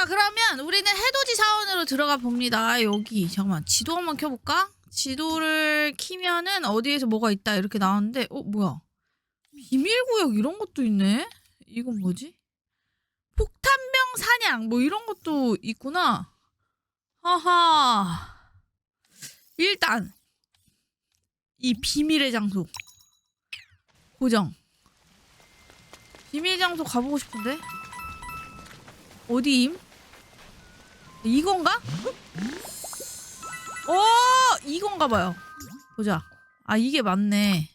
자 그러면 우리는 해돋이 사원으로 들어가 봅니다. 여기 잠깐만 지도 한번 켜볼까? 지도를 키면은 어디에서 뭐가 있다 이렇게 나오는데 어 뭐야 비밀구역 이런 것도 있네? 이건 뭐지? 폭탄병 사냥 뭐 이런 것도 있구나. 하하. 일단 이 비밀의 장소 고정. 비밀 장소 가보고 싶은데 어디임? 이건가? 어 이건가 봐요. 보자. 아 이게 맞네.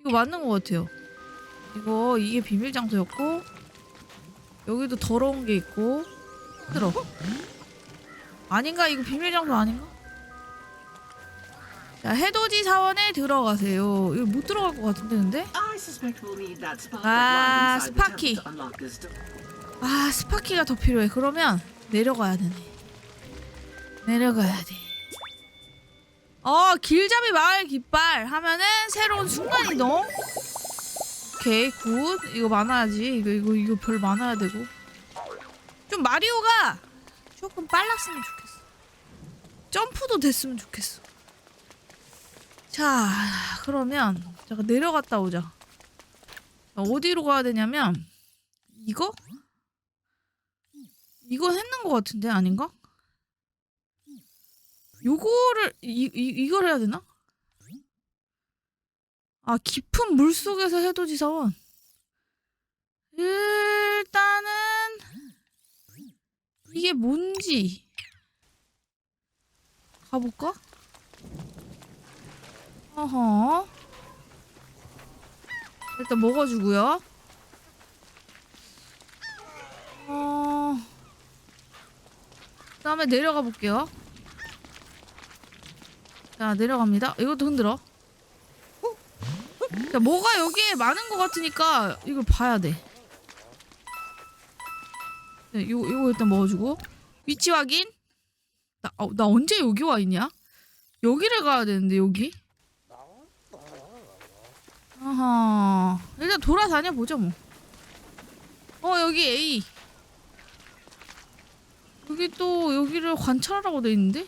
이거 맞는 것 같아요. 이거 이게 비밀 장소였고 여기도 더러운 게 있고 들어. 아닌가? 이거 비밀 장소 아닌가? 자 해돋이 사원에 들어가세요. 이거 못 들어갈 것 같은데 근데? 아, 스파키. 아 스파키가 더 필요해. 그러면 내려가야 되네. 내려가야 돼. 어 길잡이 마을 깃발 하면은 새로운 순간 이동. 오케이 굿. 이거 많아야지. 이거 이거 이거 별 많아야 되고. 좀 마리오가 조금 빨랐으면 좋겠어. 점프도 됐으면 좋겠어. 자 그러면 잠깐 내려갔다 오자. 어디로 가야 되냐면 이거? 이거 했는 것 같은데 아닌가? 요거를 이, 이 이걸 해야 되나? 아 깊은 물 속에서 해돋이 사원. 일단은 이게 뭔지 가볼까? 어허. 일단 먹어주고요. 어. 그 다음에 내려가 볼게요. 자 내려갑니다. 이것도 흔들어. 자 뭐가 여기에 많은 것 같으니까 이걸 봐야 돼. 네, 이거 이거 일단 먹어주고 위치 확인. 나, 어, 나 언제 여기 와 있냐? 여기를 가야 되는데 여기. 아하. 일단 돌아다녀 보자 뭐. 어 여기 A. 여기 또 여기를 관찰하라고 돼 있는데?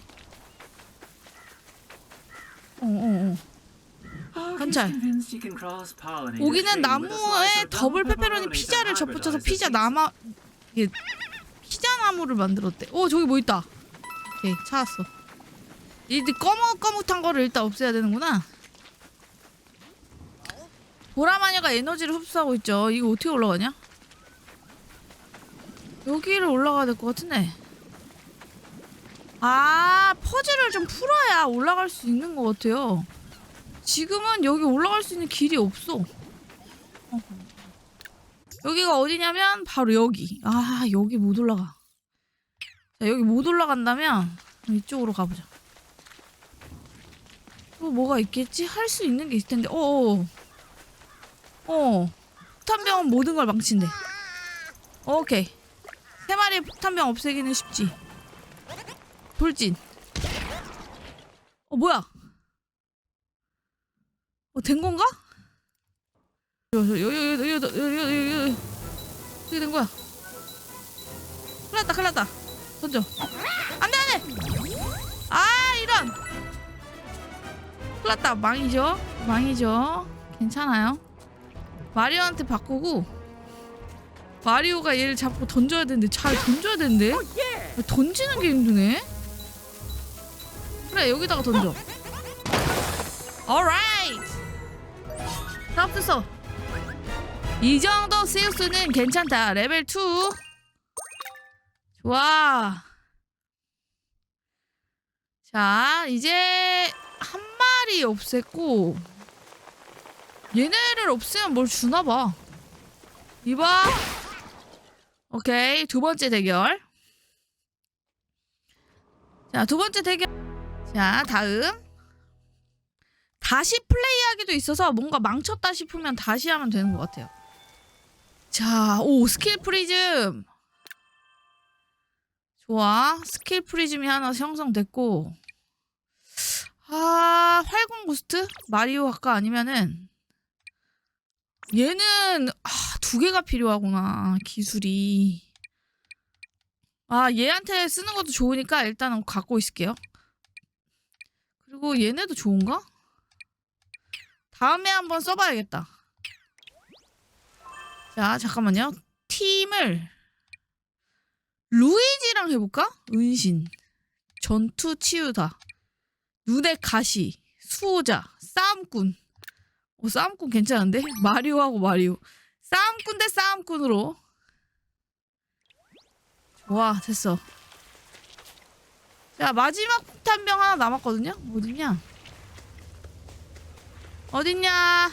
어, 어, 어. Park 관찰. slice 나무에 더블 페페로니 피자를 접붙여서 피자. 나마 이게 피자 나무를 만들었대. 오 저기 뭐 있다. 오케이 찾았어. 이 꺼뭇꺼뭇한 거를 일단 없애야 되는구나. 보라마녀가 에너지를 흡수하고 있죠. 이거 어떻게 올라가냐? 여기를 올라가야 될 것 같은데. 아 퍼즐을 좀 풀어야 올라갈 수 있는 것 같아요. 지금은 여기 올라갈 수 있는 길이 없어. 여기가 어디냐면 바로 여기. 아 여기 못 올라가. 자 여기 못 올라간다면 이쪽으로 가보자. 또 뭐가 있겠지? 할 수 있는 게 있을 텐데. 어어. 어. 폭탄병은 모든 걸 망친대. 오케이. 세 마리의 폭탄병 없애기는 쉽지. 돌진. 어 뭐야? 어, 된 건가? 여기 어떻게 된 거야? 큰일 났다 큰일 났다 던져 안돼 안돼 아 이런 큰일 났다 망이죠 망이죠 괜찮아요 마리오한테 바꾸고 마리오가 얘를 잡고 던져야 되는데 잘 던져야 되는데 던지는 게 힘드네 여기다가 던져 alright 다 없었어. 이 정도 세우스는 괜찮다. 레벨 2. 좋아. 자, 이제 한 마리 없앴고 얘네를 없애면 뭘 주나 봐. 이봐. 오케이. 두 번째 대결. 자, 두 번째 대결. 자, 다음. 다시 플레이하기도 있어서 뭔가 망쳤다 싶으면 다시 하면 되는 것 같아요. 자, 오 스킬 프리즘. 좋아, 스킬 프리즘이 하나 형성됐고, 아 활공 부스트 마리오 할까 아니면은 얘는 아, 두 개가 필요하구나 기술이. 아 얘한테 쓰는 것도 좋으니까 일단은 갖고 있을게요. 그리고 얘네도 좋은가? 다음에 한번 써봐야겠다. 자 잠깐만요. 팀을 루이지랑 해볼까? 은신, 전투 치유다, 눈의 가시, 수호자, 싸움꾼. 어, 싸움꾼 괜찮은데? 마리오하고 마리오. 싸움꾼 대 싸움꾼으로. 좋아, 됐어. 자, 마지막 폭탄병 하나 남았거든요? 어딨냐? 어딨냐?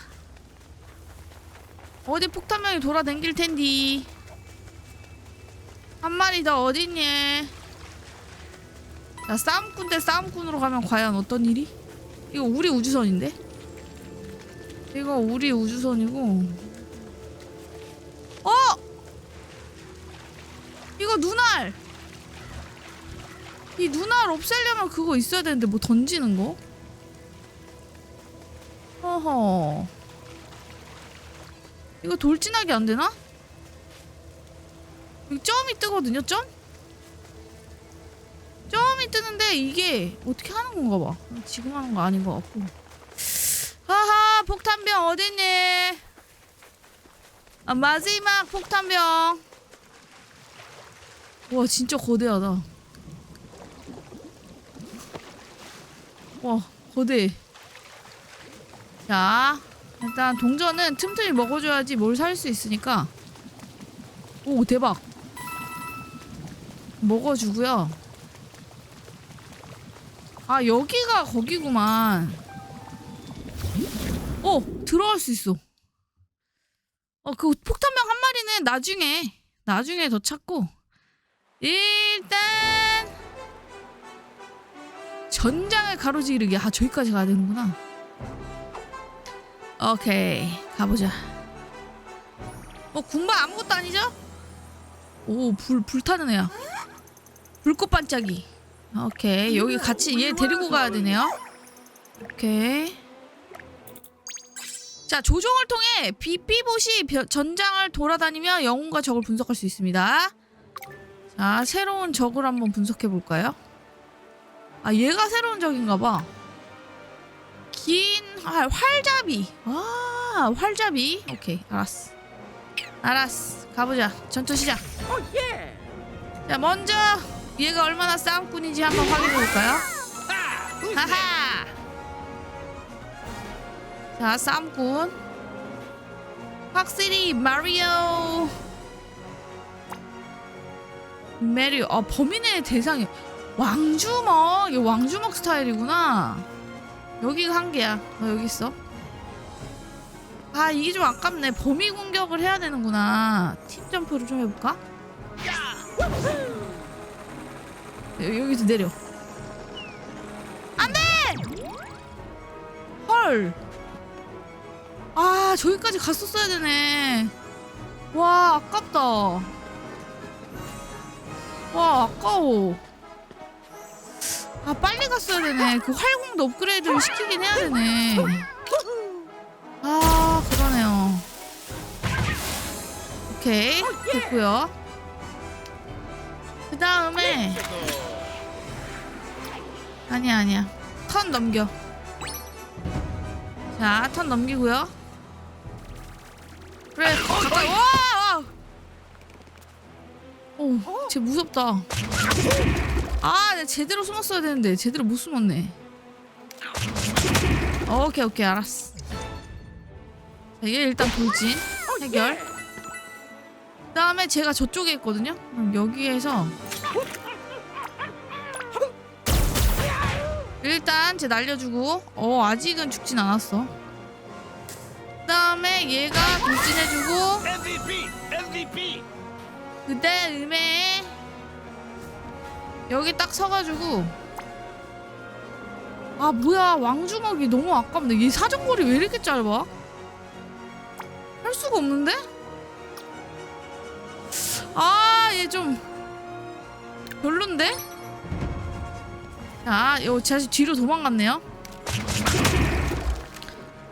어디 폭탄병이 돌아댕길 텐디. 한 마리 더 어딨니? 자, 싸움꾼 대 싸움꾼으로 가면 과연 어떤 일이? 이거 우리 우주선인데? 이거 우리 우주선이고. 어! 이거 눈알! 이 눈알 없애려면 그거 있어야 되는데 뭐 던지는 거? 허허. 이거 돌진하기 안 되나? 여기 점이 뜨거든요, 점? 점이 뜨는데 이게 어떻게 하는 건가 봐. 지금 하는 거 아닌 것 같고. 하하, 폭탄병 어딨니? 아, 마지막 폭탄병. 와, 진짜 거대하다. 와, 거대. 자, 일단 동전은 틈틈이 먹어줘야지 뭘 살 수 있으니까. 오, 대박. 먹어주고요. 아, 여기가 거기구만. 어, 들어갈 수 있어. 어, 그 폭탄병 한 마리는 나중에, 나중에 더 찾고. 일단, 전장을 가로지르기. 아, 저기까지 가야 되는구나. 오케이, 가보자. 어, 군바 아무것도 아니죠? 오, 불, 불타는 애야. 불꽃 반짝이. 오케이, 여기 같이 얘 데리고 가야 되네요. 오케이. 자, 조종을 통해 비비봇이 벼- 전장을 돌아다니며 영웅과 적을 분석할 수 있습니다. 자, 새로운 적을 한번 분석해 볼까요? 아, 얘가 새로운 적인가 봐. 긴 활, 활잡이. 아, 활잡이. 오케이, 알았어. 알았어. 가보자. 전투 시작. 자, 먼저 얘가 얼마나 싸움꾼인지 한번 확인해 볼까요? 하하. 자, 싸움꾼. 확실히 마리오. 메리오. 아, 범인의 대상이 왕주먹. 이 왕주먹 스타일이구나. 여기가 한 개야. 너 여기 있어. 아, 이게 좀 아깝네. 범위 공격을 해야 되는구나. 팀 점프를 좀 해볼까? 여- 여기서 내려. 안 돼! 헐. 아, 저기까지 갔었어야 되네. 와, 아깝다. 와, 아까워. 아, 빨리 갔어야 되네. 그 활공도 업그레이드를 시키긴 해야 되네. 아, 그러네요. 오케이, 됐고요. 그 다음에 아니야 아니야 턴 넘겨 자 턴 넘기고요 그래 가까이 와! 오 쟤 무섭다 아 내가 제대로 숨었어야 되는데. 제대로 못 숨었네. 오케이 오케이. 알았어. 자, 얘 일단 돌진. 해결. 그 다음에 제가 저쪽에 있거든요. 그럼 여기에서 일단 쟤 날려주고. 어 아직은 죽진 않았어. 그 다음에 얘가 돌진해주고 MVP! MVP! 그 다음에 여기 딱 서가지고 아 뭐야 왕주먹이 너무 아깝네 얘 사정거리 왜 이렇게 짧아? 할 수가 없는데? 아 얘 좀 별론데? 자, 요 다시 뒤로 도망갔네요.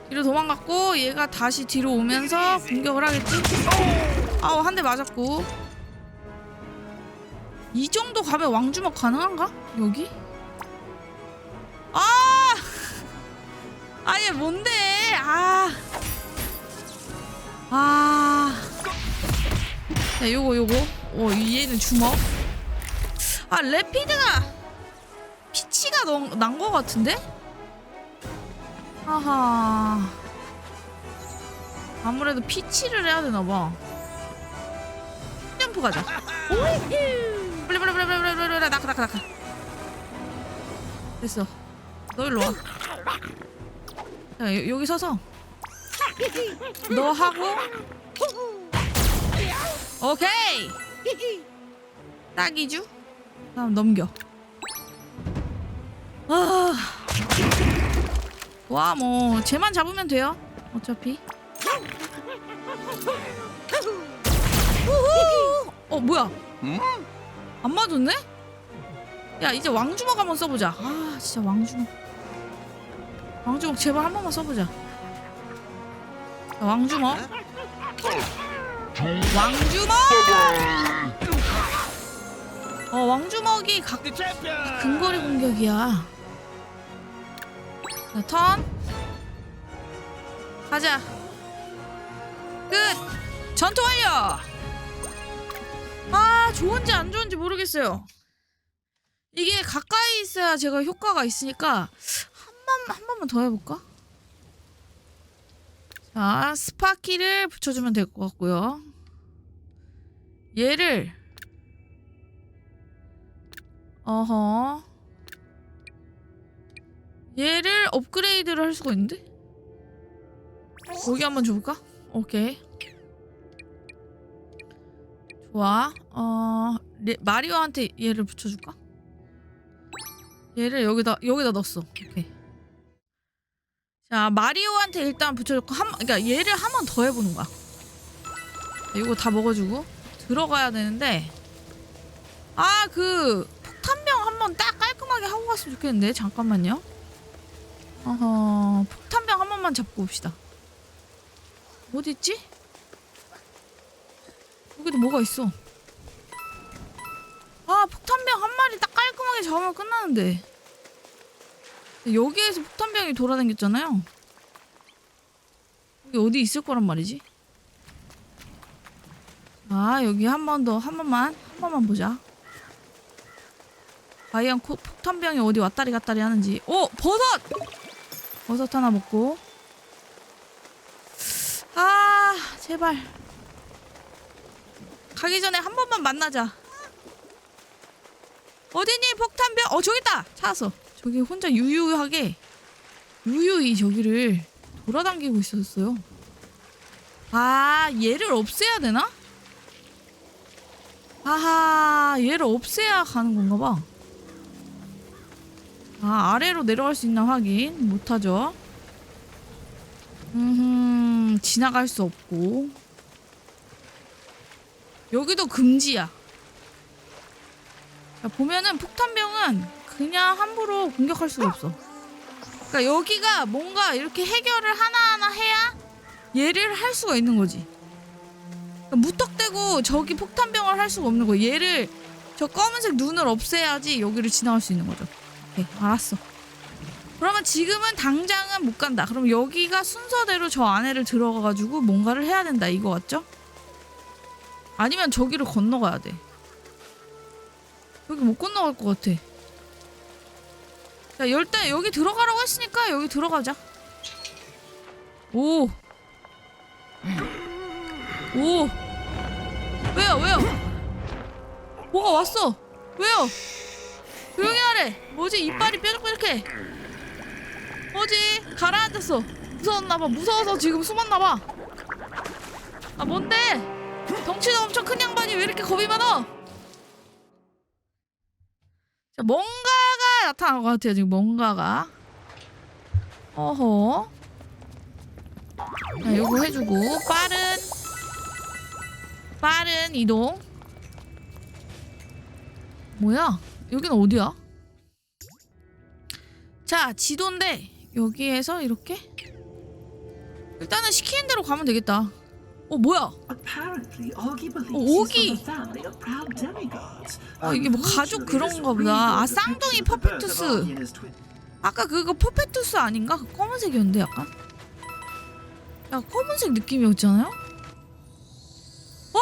뒤로 도망갔고 얘가 다시 뒤로 오면서 공격을 하겠지? 아우 한 대 맞았고 이 정도 가면 왕주먹 가능한가? 여기? 아! 아얘 뭔데? 아. 아. 자, 요거 요거. 어, 얘는 주먹. 아, 레피드가 피치가 난 거 같은데? 하하. 아무래도 피치를 해야 되나 봐. 점프 가자. 빨리 빨리 빨리 빨리 빨리 빨리 빨리 나가 나가 나가. 됐어. 너 일로 와. 자, 여, 여기 서서 너 하고 오케이. 딱이죠? 다음 넘겨. 아. 와, 뭐 쟤만 잡으면 돼요. 어차피. 어, 뭐야? 안 맞았네? 야, 이제 왕주먹 한번 써보자. 아, 진짜 왕주먹. 왕주먹 제발 한 번만 써보자. 자, 왕주먹. 왕주먹! 어, 왕주먹이 각. 근거리 공격이야. 자, 턴. 가자. 끝. 전투 완료. 아, 좋은지 안 좋은지 모르겠어요. 이게 가까이 있어야 제가 효과가 있으니까 한 번, 한 번만 더 해볼까? 자, 스파키를 붙여주면 될 것 같고요. 얘를 어허. 얘를 업그레이드를 할 수가 있는데? 거기 한번 줘볼까? 오케이. 좋아. 어, 레, 마리오한테 얘를 붙여줄까? 얘를 여기다 여기다 넣었어. 오케이. 자, 마리오한테 일단 붙여줬고 한, 그러니까 얘를 한 번 더 해보는 거야. 이거 다 먹어주고 들어가야 되는데 아 그 폭탄병 한 번 딱 깔끔하게 하고 갔으면 좋겠는데 잠깐만요. 어허 폭탄병 한 번만 잡고 옵시다. 어디 있지? 여기도 뭐가 있어. 아 폭탄병 한 마리 딱 깔끔하게 잡으면 끝나는데. 여기에서 폭탄병이 돌아다녔잖아요. 여기 어디 있을 거란 말이지? 아 여기 한 번 더 한 번만 한 번만 보자. 과연 코, 폭탄병이 어디 왔다리 갔다리 하는지. 오 버섯! 버섯 하나 먹고. 아 제발. 가기 전에 한 번만 만나자. 어디니 폭탄병? 어 저기 있다. 찾았어. 저기 혼자 유유하게 유유히 저기를 돌아다니고 있었어요. 아 얘를 없애야 되나? 아하 얘를 없애야 가는 건가 봐. 아 아래로 내려갈 수 있나 확인 못하죠. 음 지나갈 수 없고 여기도 금지야. 자, 보면은 폭탄병은 그냥 함부로 공격할 수가 없어. 그러니까 여기가 뭔가 이렇게 해결을 하나하나 해야 얘를 할 수가 있는 거지. 그러니까 무턱대고 저기 폭탄병을 할 수가 없는 거야. 얘를 저 검은색 눈을 없애야지 여기를 지나갈 수 있는 거죠. 오케이, 알았어. 그러면 지금은 당장은 못 간다. 그럼 여기가 순서대로 저 안에를 들어가가지고 뭔가를 해야 된다. 이거 같죠? 아니면 저기를 건너가야 돼. 여기 못 건너갈 것 같아. 자, 일단 여기 들어가라고 했으니까 여기 들어가자. 오. 오. 왜요, 왜요? 뭐가 왔어? 왜요? 조용히 하래. 뭐지? 이빨이 뾰족뾰족해. 뭐지? 가라앉았어. 무서웠나봐. 무서워서 지금 숨었나봐. 아, 뭔데? 덩치도 엄청 큰 양반이 왜 이렇게 겁이 많아? 자, 뭔가가 나타난 것 같아요. 지금 뭔가가. 어허. 자, 요거 해주고 빠른 빠른 이동. 뭐야? 여기는 어디야? 자, 지도인데 여기에서 이렇게 일단은 시키는 대로 가면 되겠다. 어 뭐야? Apparently, Augie believes he's Augie. from a family of proud demigods. 어, 이게 뭐 가족 그런가 보다. 아, 쌍둥이 퍼펙투스. 아까 그거 퍼페투스 아닌가? 그 검은색이었는데 약간. 야 검은색 느낌이었잖아요? 어!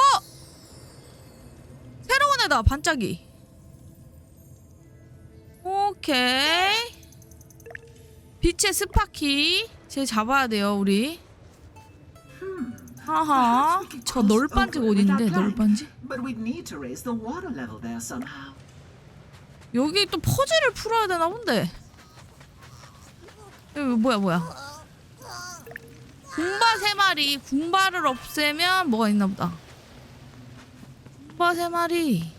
새로운 애다 반짝이. 오케이. 빛의 스파키. 쟤 잡아야 돼요 우리. 하하. 저 널빤지가 어딨는데 널빤지? But we'd need to raise the water level there somehow. 여기 또 퍼즐을 풀어야 되나 본데. 여기 뭐야 뭐야. 군바 세 마리. 군바를 없애면 뭐가 있나 보다. 군바 세 마리.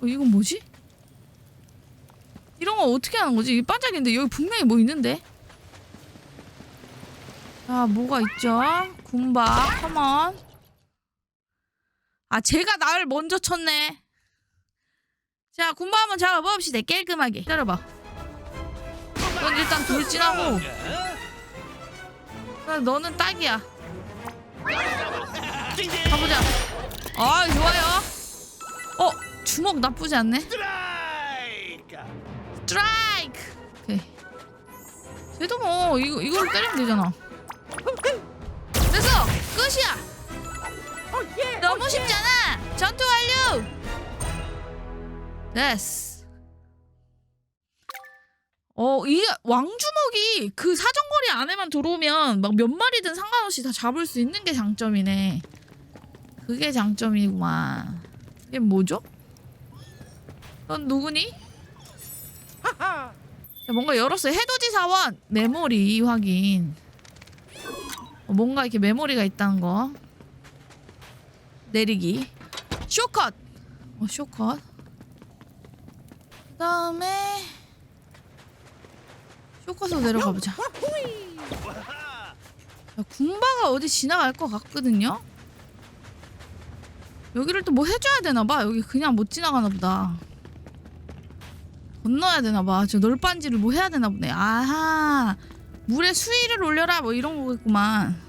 어, 이건 뭐지? 이런 거 어떻게 하는 거지? 이 반짝인데 여기 분명히 뭐 있는데. 자, 뭐가 있죠? 군바, 컴온. 아, 제가 나를 먼저 쳤네. 자, 군바 한번 잡아봅시다. 깔끔하게. 기다려봐. 넌 일단 돌진하고. 야, 너는 딱이야. 가보자. 아, 좋아요. 어, 주먹 나쁘지 않네. 스트라이크. 오케이. 쟤도 뭐 이거 이걸 때리면 되잖아. 됐어. 끝이야. 너무 쉽잖아. 전투 완료. 됐어. 어, 이게 왕주먹이 그 사정거리 안에만 들어오면 막 몇 마리든 상관없이 다 잡을 수 있는 게 장점이네. 그게 장점이구만. 이게 뭐죠? 넌 누구니? 자, 뭔가 열었어요. 해돋이 사원 메모리 확인. 어, 뭔가 이렇게 메모리가 있다는 거. 내리기. 쇼컷. 어, 쇼컷. 그다음에 쇼컷으로 내려가 보자. 야, 군바가 어디 지나갈 것 같거든요. 여기를 또 뭐 해줘야 되나 봐. 여기 그냥 못 지나가나 보다. 건너야 되나 봐. 저 널빤지를 뭐 해야 되나 보네. 아하. 물의 수위를 올려라 뭐 이런 거겠구만.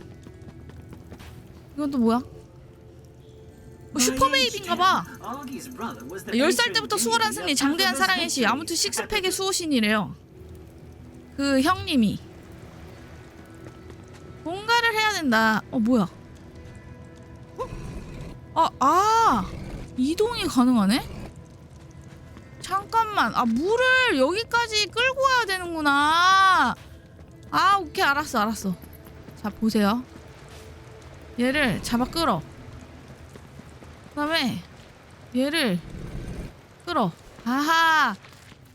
이건 또 뭐야? 어, 슈퍼베이비인가 봐. Augie's brother was the 10살 patron 때부터 수월한 승리, 장대한 사랑의 시, 아무튼 식스팩의 수호신이래요. 그 형님이 뭔가를 해야 된다. 어 뭐야? 아, 아 이동이 가능하네? 잠깐만, 아 물을 여기까지 끌고 와야 되는구나. 아 오케이 알았어 알았어. 자 보세요. 얘를 잡아 끌어. 그 다음에 얘를 끌어. 아하.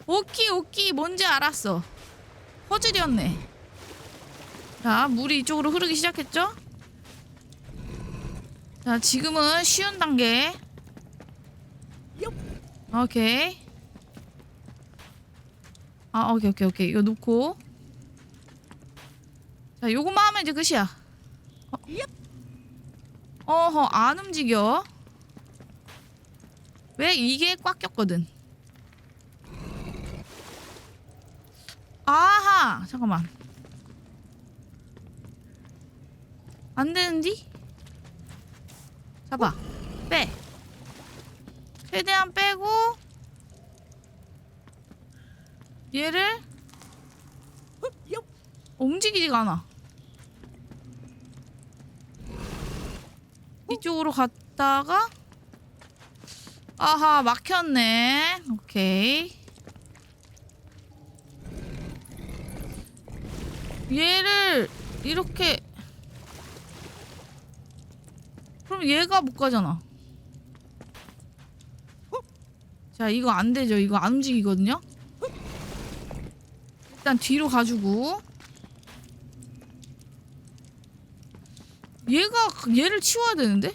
오키 오키 뭔지 알았어. 퍼즐이었네. 자, 물이 이쪽으로 흐르기 시작했죠? 자, 지금은 쉬운 단계. 오케이. 아, 오케이, 오케이, 오케이. 이거 놓고. 자, 요것만 하면 이제 끝이야. 어. 어허, 안 움직여. 왜 이게 꽉 꼈거든. 아하 잠깐만 안 되는디? 잡아 빼 최대한 빼고 얘를 움직이지가 않아 쪽으로 갔다가 아하 막혔네 오케이 얘를 이렇게 그럼 얘가 못 가잖아. 자 이거 안 되죠. 이거 안 움직이거든요. 일단 뒤로 가지고 얘가 얘를 치워야 되는데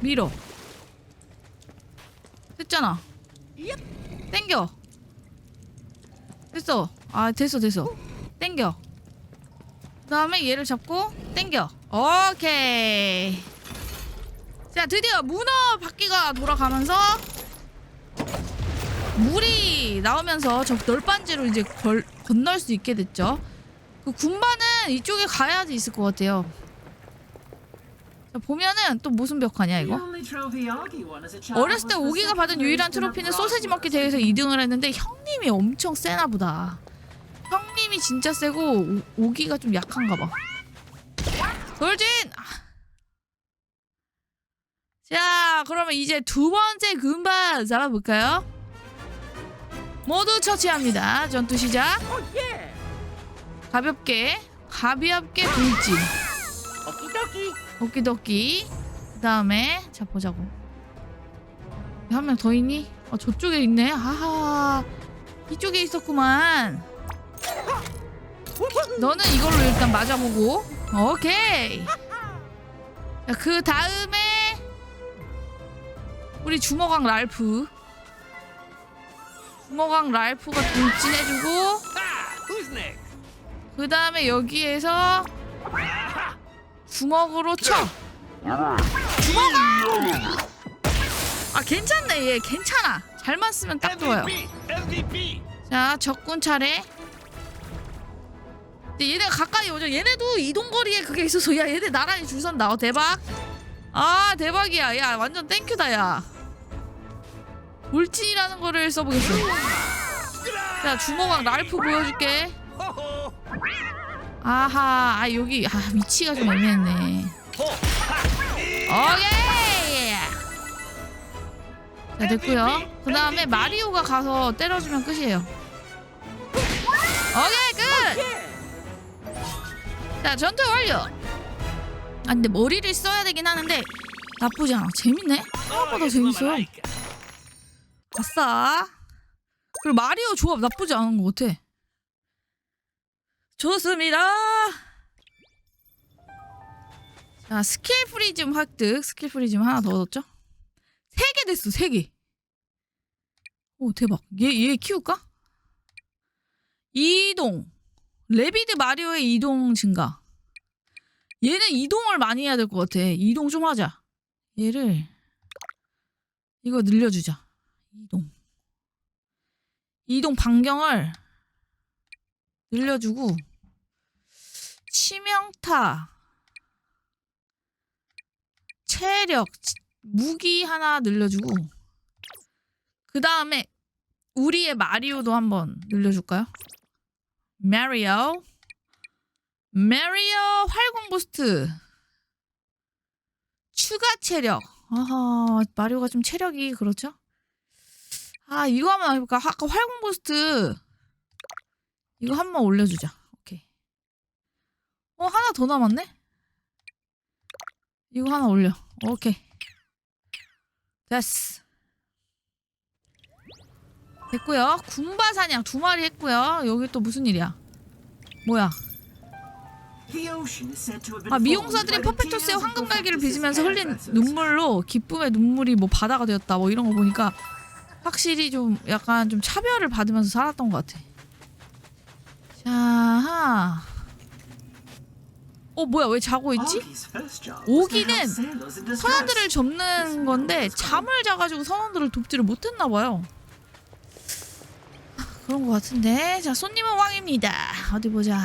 밀어 됐잖아. 땡겨 됐어. 아 됐어 됐어. 땡겨. 그 다음에 얘를 잡고 땡겨. 오케이. 자 드디어 문어 바퀴가 돌아가면서 물이 나오면서 저 널빤지로 이제 걸, 건널 수 있게 됐죠. 그 군 바는 이쪽에 가야지 있을 것 같아요. 자, 보면은 또 무슨 벽화냐 이거? 어렸을 때 오기가 받은 유일한 트로피는 소세지 먹기 대회에서 2등을 했는데 형님이 엄청 세나 보다. 형님이 진짜 세고 오, 오기가 좀 약한가 봐. 돌진! 아. 자, 그러면 이제 두 번째 금바 잡아볼까요? 모두 처치합니다. 전투 시작. Yeah. 가볍게, 가볍게 돌진. Dokie. 오키도키. 그 다음에 자 보자고. 한 명 더 있니? 아 저쪽에 있네. 하하. 이쪽에 있었구만. 너는 이걸로 일단 맞아보고. 오케이. 자, 그 다음에 우리 주먹왕 랄프. 주먹왕 랄프가 돌진해주고 next? 그 다음에 여기에서 주먹으로 쳐. 주먹아! 아 괜찮네 얘 괜찮아. 잘만 쓰면 딱 좋아요. 자 적군 차례. 근데 얘네가 가까이 오죠. 얘네도 이동 거리에 그게 있어서 야 얘네 나란히 줄 선다. 어 대박. 아 대박이야. 야 완전 땡큐다 야. 돌진이라는 거를 써보겠어. 자 주먹왕 랄프 보여줄게. 아하 아 여기 아 위치가 좀 애매했네. 오케이. 자 됐고요. 그 다음에 마리오가 가서 때려주면 끝이에요. 오케이 끝. 자 전투 완료. 아 근데 머리를 써야 되긴 하는데 나쁘지 않아. 재밌네. 생각보다 재밌어요. 아싸. 그리고 마리오 조합 나쁘지 않은 것 같아. 좋습니다. 자 스킬 프리즘 획득. 스킬 프리즘 하나 더 얻었죠? 세 개 됐어. 세 개. 오 대박. 얘 얘 키울까? 이동. 레비드 마리오의 이동 증가. 얘는 이동을 많이 해야 될 것 같아. 이동 좀 하자. 얘를 이거 늘려주자. 이동. 이동 반경을 늘려주고 치명타, 체력, 치- 무기 하나 늘려주고 그 다음에 우리의 마리오도 한번 늘려줄까요? 마리오 마리오 활공 부스트 추가 체력 아하 마리오가 좀 체력이 그렇죠? 아 이거 한번 해볼까? 아까 활공 부스트 이거 한번 올려주자 어 하나 더 남았네? 이거 하나 올려. 오케이. 됐어. 됐고요. 군바 사냥 두 마리 했고요. 여기 또 무슨 일이야? 뭐야? 아 미용사들이 퍼펙토스의 황금 갈기를 Profectus' 빗으면서 흘린. 눈물로 기쁨의 눈물이 뭐 바다가 되었다 뭐 이런 거 보니까 확실히 좀 약간 좀 차별을 받으면서 살았던 것 같아. 자, 어 뭐야 왜 자고 있지? 오기는. 선원들을 접는 건데 잠을 자가지고 선원들을 돕지를 못했나 봐요. 그런 것 같은데 자 손님은 왕입니다. 어디 보자.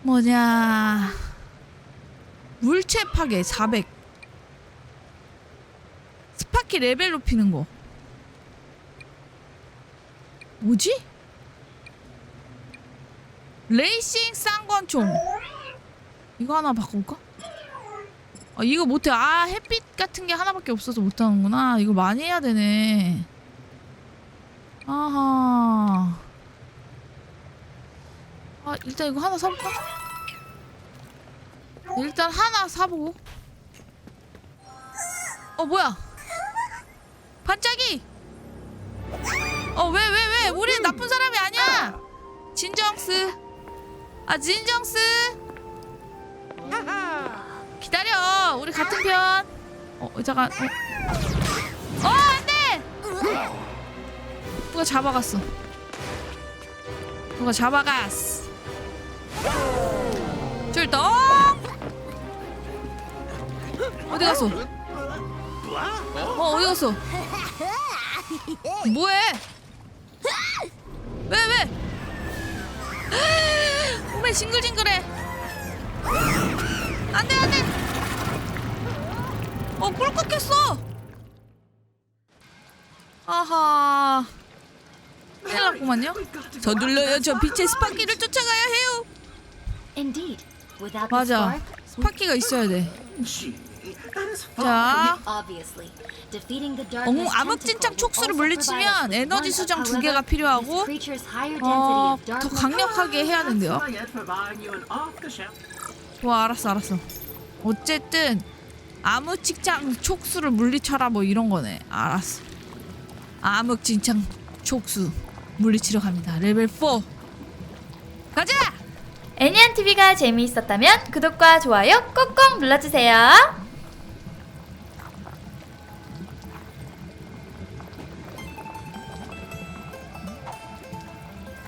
뭐냐 물체 파괴 400 스파키 레벨 높이는 거 뭐지? 레이싱 쌍권총. 이거 하나 바꿔볼까? 아 이거 못해. 아 햇빛 같은 게 하나밖에 없어서 못하는구나. 이거 많이 해야 되네. 아하. 아 일단 이거 하나 사볼까? 일단 하나 사보고. 어 뭐야? 반짝이! 어 왜 왜 왜? 우리 나쁜 사람이 아니야! 진정스 아 진정스! 기다려 우리 같은 편. 어 잠깐 어, 어 안돼! 누가 잡아갔어? 누가 잡아갔어? 출동 어디 갔어? 어 어디 갔어? 뭐해? 왜 왜? 몸에 징글징글해. 안돼 안돼. 어 꿀꺽했어. 아하. 큰일 났구만요. 서둘러요. 저 빛의. 스파키를 쫓아가야 해요. 맞아. 스파키가 있어야 돼. 자, obviously, defeating the darkness 어머 암흑진창 촉수를 물리치면 에너지 수정 두 개가 필요하고 어, 더 강력하게 해야 된대요. 좋아 알았어 알았어. 어쨌든 암흑진창 촉수를 물리쳐라 뭐 이런 거네. 알았어. 암흑진창 촉수 물리치러 갑니다. 레벨 4. 가자. 애니안 TV가 재미있었다면 구독과 좋아요 꼭꼭 눌러주세요.